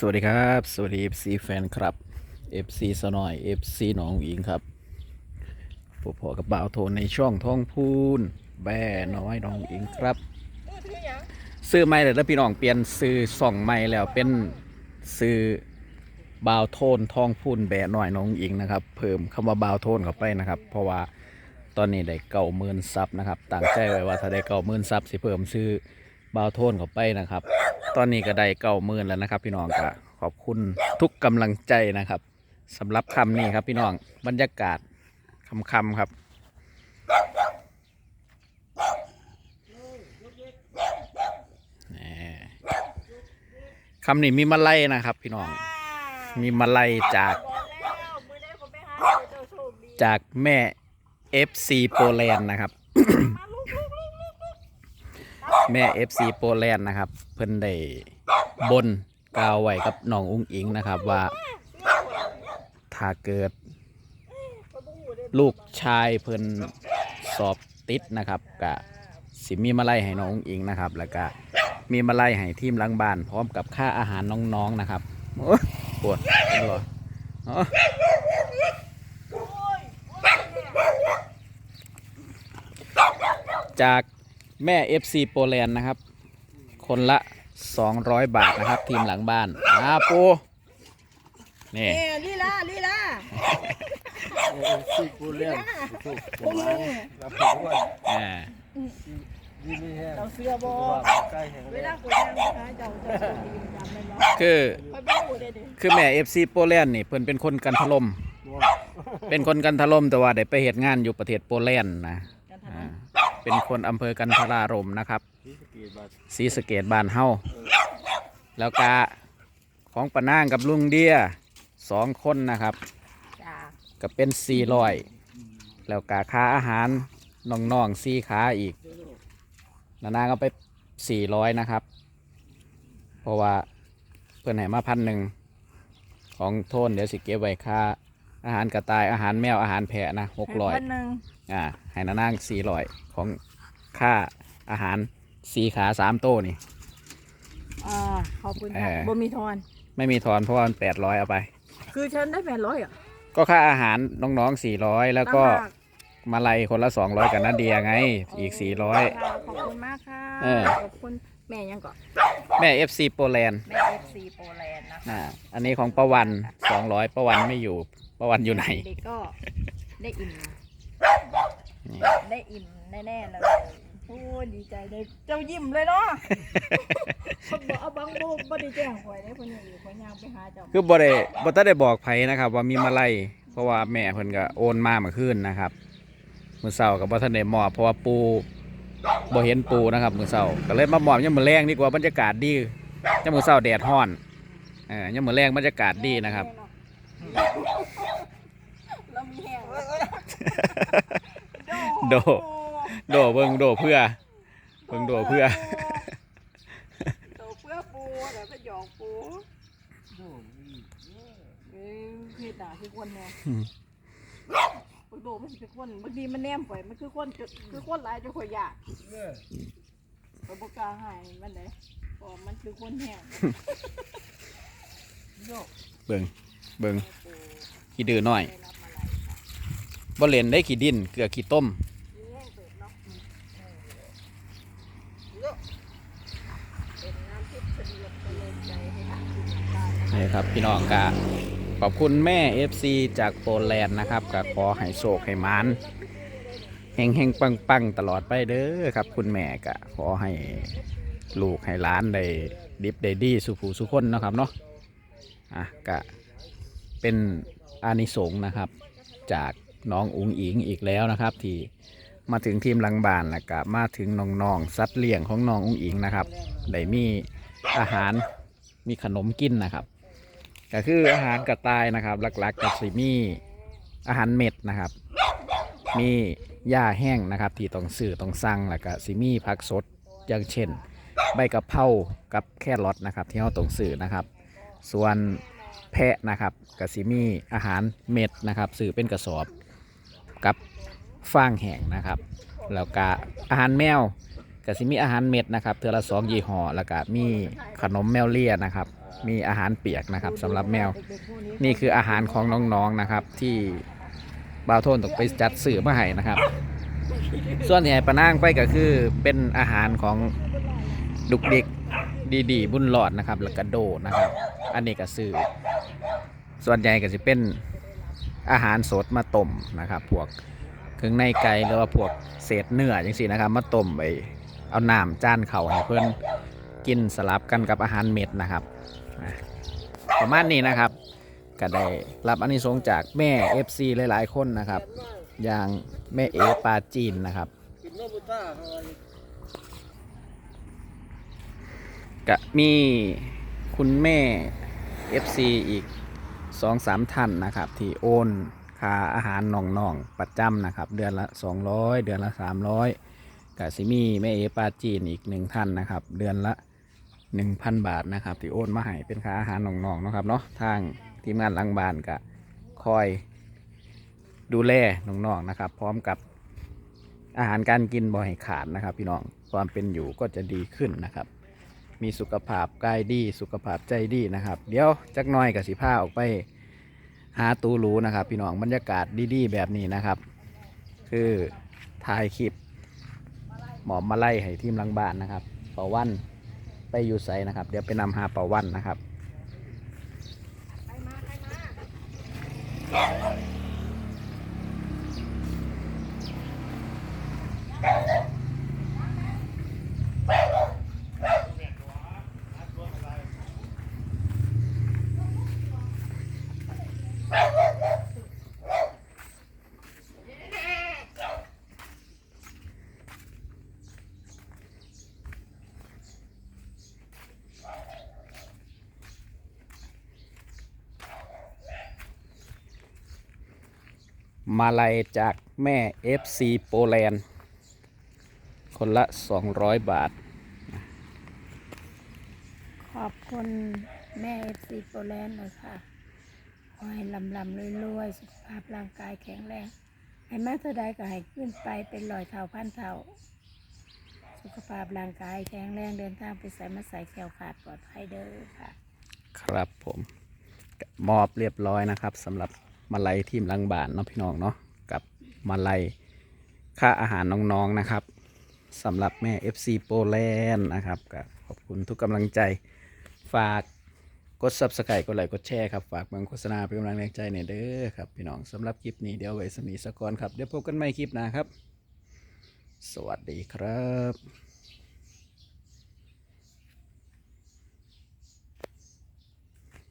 สวัสดีครับ สวัสดี FC แฟนครับ FC สนอย FC หนองอิงครับพบพอกับบ่าวโทนในช่องท้องพูน แบ่น้อยหน้องอิงครับ ซื้อไม่เลยแล้วพี่น้องเปลี่ยนซื้อส่องไม่แล้วเป็นซื้อบ่าวโทนท้องพูนแบ่น้อยหน้องอิงนะครับ เพิ่มคำว่าบ่าวโทนเข้าไปนะครับ เพราะว่าตอนนี้ได้เก่าหมื่นซับนะครับตั้งใจไว้ว่าถ้าได้เก่าหมื่นซับสิเพิ่มซื้อ บาวโทนเข้าไปนะครับ ตอนนี้ก็ได้เก้าหมื่นแล้วนะครับ พี่น้องก็ขอบคุณทุกกำลังใจนะครับสำหรับคำนี้ครับ พี่น้องบรรยากาศคำคำครับนี่คำนี้มีมาไล่นะครับ พี่น้อง มีมาไล่จากบอกแมือได้คนไปหาเจ้าโชคดีจากแม่ FC โปแลนด์นะครับ มาลูกลูกลูกลูกลูก แม่ FC โปแลนด์นะครับ เพิ่นได้บนกล่าวไว้กับน้องอุ้งอิงนะครับว่า ถ้าเกิด ลูกชายเพิ่นสอบติดนะครับกะสิมีมาไล่ให้น้องอุ๋งอิงนะครับ แล้วก็มีมาไล่ให้ทีมลังบ้าน พร้อมกับค่าอาหารน้องๆนะครับปวดเป็นบ่อ๋อจาก แม่ FC โปแลนด์นะครับ คนละ 200 บาทนะครับ ทีมหลังบ้านอ่าปูนี่เอ้ยลีลาลีลาที่กูเล่นพวกมึงรับผิดชอบอ่าดีนี่แห้งเราเสือบอว่าใกล้แห้งเวเลยลากูย่างนะคะเจ้าเจ้าโชคดีจำได้ไหมคือคอยบอกกูได้ดิคือแม่ FC โปแลนด์นี่เพิ่นเป็นคนกันทลมเป็นคนกันทลมแต่ว่าได้ไปเหตุงานอยู่ประเทศโปแลนด์นะกันทอ่า เป็นคนอำเภอกันทรารมนะครับที่สกีบัสศรีสะเกดบ้านเฮาแล้วกาของปะนางกับลุงเดียสองคนนะครับำจ้าก็เป็นสี่ร้อยแล้วกาค่าอาหารน้องๆสี่ขาอีกนานาก็ไปสี่ร้อยนะครับ เพราะว่าเพื่อนให้มาพันหนึ่งของโทนเดี๋ยวสิเก็บไว้ค่าอาหารกระต่ายอาหารแมวอาหารแพะนะหกร้อยให้คนหนึ่ง อ่าให้นานางสี่ร้อยของค่าอาหารสี่ขาสามโต้นี่ อ่าขอบคุณเอค่ะอบ่มีทอน ไม่มีทอนเพราะว่ามันแปดร้อยเอาไป คือฉันได้แปดร้อยอะก็ค่าอาหารน้องๆสี่ร้อยแล้วก็ต่างหากมาลัยคนละสองร้อยกับนาเดียไงอีกสี่ร้อย ค่ะขอบคุณมากค่ะเออ ขอบคุณแม่ยังก่อนแม่ FC โปแลนด์แม่เอฟซีโปแลนด์นะคะอ่าอันนี้ของประวันสองร้อยประวันไม่อยู่ประวันอยู่ไหน เด็กก็ได้อิ่ม นี่ ได้อิ่มแน่ๆเลยโอ้ยดีใจได้เจ้ายิ้มเลยเนาะเขาบอกเอาบังบูบ่ได้แจ้งหวยได้คนอย่างอยู่คนยางไปหาเจ้าคือบ่ได้บ่ทันได้บอกไผนะครับ ว่ามีมาลัยเพราะว่าแม่เพิ่นก็โอนมาเมื่อคืนนะครับมื้อเช้าก็บ่ทันได้มอบเพราะว่าปูบ่เห็นปูนะครับมื้อเช้าก็เลยมามอบยามมื้อแรงดีกว่าบรรยากาศดียามมื้อเช้าแดดร้อนเออยามมื้อแรงบรรยากาศดีนะครับ เรามีแห้ง โด โดเบิ่งโดเพื่อเบิ่งโดเพื่อ โดเพื่อปูเดี๋ยวไปหยอกปูเอ้ยเฮ็ดหน้าคือคนแน่อืมบางโดมันสิเป็นคนบางทีมันแนมไปมันคือคนคือคนหลายจะข่อยยากไปบ่กล้าให้มันได้เพราะมันคือคนแห้งเบิ่งเบิ่งขี้ดื้อน้อยได้รับมาหลายบ่เล่นได้ขี้ดินเกลือขี้ต้ม มีแห้งเติบเนาะเป็นน้ำทิพย์เสดียบเจริญใจให้ทางคุณตา นี่ครับพี่น้องกะขอบคุณแม่ FC จากโปแลนด์นะครับก็ขอให้โชคให้มานเฮงเฮงปังปังๆตลอดไปเด้อครับ คุณแม่กะขอให้ลูกให้ล้านได้ดิบได้ดีสุผูสุคนนะครับเนาะอะกะเป็นอานิสงส์นะครับ จากน้องอุ๋งอิงอีกแล้วนะครับ ที่มาถึงทีมลังบานแล้วก็มาถึงน้องๆสัตว์เลี้ยงของน้องอุ๋งอิงนะครับได้มีอาหารมีขนมกินนะครับ ก็คืออาหารกระต่ายนะครับ หลักๆกับสิมีอาหารเม็ดนะครับ มีหญ้าแห้งนะครับ ที่ต้องซื้อต้องสั่งแล้วก็สิมีผักสดอย่างเช่น ใบกะเพรากับแครอทนะครับ ที่เราต้องซื้อนะครับ ส่วนแพะนะครับก็สิมีอาหารเม็ดนะครับซื้อเป็นกระสอบกับฟางแห้งนะครับแล้วก็อาหารแมวก็สิมีอาหารเม็ดนะครับเทือละสองยี่ห้อแล้วก็มีขนมแมวเลียนะครับ มีอาหารเปียกนะครับสำหรับแมว นี่คืออาหารของน้องๆนะครับ ที่บาวโทนต้องไปจัดสื่อมาให้นะครับ ส่วนที่ให้ปะนางไปก็คือเป็นอาหารของดุกดิกดีดีๆ บุญหลอดนะครับ แล้วก็โดนะครับ อันนี้ก็ซื้อส่วนใหญ่ก็จะเป็นอาหารสดมาต้มนะครับ พวกเครื่องในไก่หรือว่าพวกเศษเนื้ออย่างสี่นะครับ มาต้มไปเอาน้ำจานเข่าให้เพื่อนกินสลับกันกับอาหารเม็ดนะครับ ประมาณนี้นะครับก็ได้รับอานิสงส์จากแม่ FC หลาย ๆ คนนะครับ อย่างแม่เอปาจีนนะครับก็มีคุณแม่ FC อีกสองสามท่านนะครับ ที่โอนค่าอาหารน้องๆประจำนะครับ เดือนละ 200 เดือนละ 300กับซิมีแม่เอปาจีนอีกหนึ่งท่านนะครับ เดือนละ 1,000บาทนะครับที่โอนมาให้เป็นค่าอาหารน้องๆนะครับเนาะทางทีมงานหลังบ้านก็คอยดูแลน้องๆนะครับ พร้อมกับอาหารการกินบ่ให้ขาดนะครับ พี่น้องความเป็นอยู่ก็จะดีขึ้นนะครับ มีสุขภาพกายดีสุขภาพใจดีนะครับ เดี๋ยวจักหน้อยกับสิผ้าออกไปหาตูรูนะครับ พี่น้องบรรยากาศดีๆ แบบนี้นะครับ คือถ่ายคลิปหมอมมาไล่ให้ทีมลังบ้านนะครับเป่าวัน ไปอยู่ไสนะครับ เดี๋ยวไปนำหาเป่าวันนะครับมา ลัยจากแม่ FC โปแลนด์ คนละ 200 บาท ขอบคุณแม่เอฟซีโปแลนด์เลยค่ะ ขอให้ลำลำรวยๆ สุขภาพร่างกายแข็งแรง ให้มากเท่าใดก็ให้ขึ้นไปเป็นร้อยเท่าพันเท่า สุขภาพร่างกายแข็งแรงเดินทางไปใส่มาใส่แขวขาดปลอดภัยเด้อค่ะ ครับผมก็มอบเรียบร้อยนะครับสำหรับ มาลัยทีมลังบ้านเนาะพี่น้องเนาะกับมาลัยค่าอาหารน้องๆนะครับสำหรับแม่ FC โปแลนด์นะครับก็ขอบคุณทุกกำลังใจฝากกด Subscribe กดไลค์กดแชร์ครับ ฝากเบางโฆษณาเป็นกำลังแรงใจในอยเด้อครับพี่น้องสำหรับคลิปนี้เดี๋ยวไว้สมีสกอนครับ เดี๋ยวพบกันใหม่คลิปหน้าครับ สวัสดีครับ